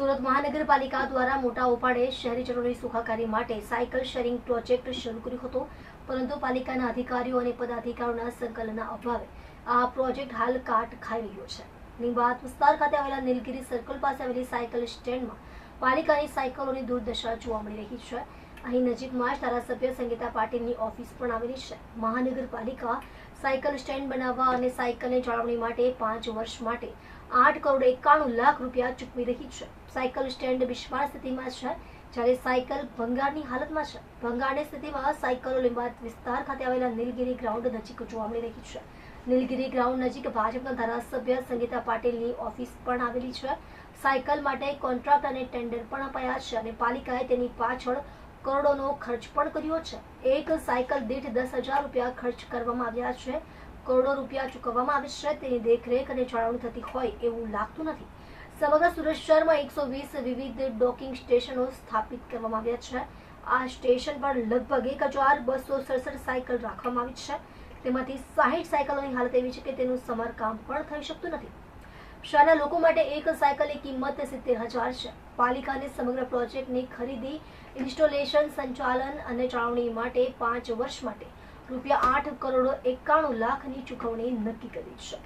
સુરત મહાનગરપાલિકા દ્વારા મોટા ઉપાડે શહેરીજનોની સુખાકારી માટે સાયકલ શેરિંગ પ્રોજેક્ટ શરૂ કર્યો હતો. પરંતુ પાલિકાના અધિકારીઓ અને પદાધિકારીઓના સંકલનના અભાવે આ પ્રોજેક્ટ હાલ કાટ ખાઈ રહ્યો છે. નિંબાત વિસ્તાર ખાતે આવેલા નીલગિરી સર્કલ પાસે આવેલી સાયકલ સ્ટેન્ડમાં પાલિકાની સાયકલોની દુર્દશા જોવા મળી રહી છે. અહીં નજીકમાં જ ધારાસભ્ય સંગીતા પાટીલની ઓફિસ પણ આવેલી છે. મહાનગરપાલિકા સાયકલ સ્ટેન્ડ બનાવવા અને સાયકલને જાળવણી માટે પાંચ વર્ષ માટે આઠ કરોડ એકાણું લાખ રૂપિયા ચૂકવી રહી છે. સાયકલ સ્ટેન્ડ બિસ્માર સ્થિતિમાં છે, જ્યારે સાયકલ ભંગારની હાલતમાં છે. ભંગારની સ્થિતિમાં સાયકલો લીંબાત વિસ્તાર ખાતે આવેલા નીલગીરી ગ્રાઉન્ડ નજીક જોવા મળી રહી છે. નીલગિરી ગ્રાઉન્ડ નજીક ભાજપના ધારાસભ્ય સંગીતા પાટીલની ઓફિસ પણ આવેલી છે. સાયકલ માટે કોન્ટ્રાક્ટ અને ટેન્ડર પણ અપાયા છે અને પાલિકાએ તેની પાછળ કરોડોનો ખર્ચ પણ કર્યો છે. એક સાયકલ દીઠ દસ હજાર રૂપિયા ખર્ચ કરવામાં આવ્યા છે. કરોડો રૂપિયા ચૂકવવામાં આવે છે, તેની દેખરેખ અને જાળવણી થતી હોય એવું લાગતું નથી. સમગ્ર સુરત શહેરમાં એકસો વીસ વિવિધ ડોકિંગ સ્ટેશનો સ્થાપિત કરવામાં આવ્યા છે. આ સ્ટેશન પર લગભગ એક હજાર બસો સડસઠ સાયકલ રાખવામાં આવી છે. તેમાંથી સાહીઠ સાયકલોની હાલત એવી છે કે તેનું સમારકામ પણ થઈ શકતું નથી. શહેરના લોકો માટે એક સાયકલની કિંમત સિત્તેર હજાર છે. પાલિકાને સમગ્ર પ્રોજેક્ટની ખરીદી, ઇન્સ્ટોલેશન, સંચાલન અને જાળવણી માટે પાંચ વર્ષ માટે રૂપિયા આઠ કરોડ એકાણું લાખની ચૂકવણી નક્કી કરી છે.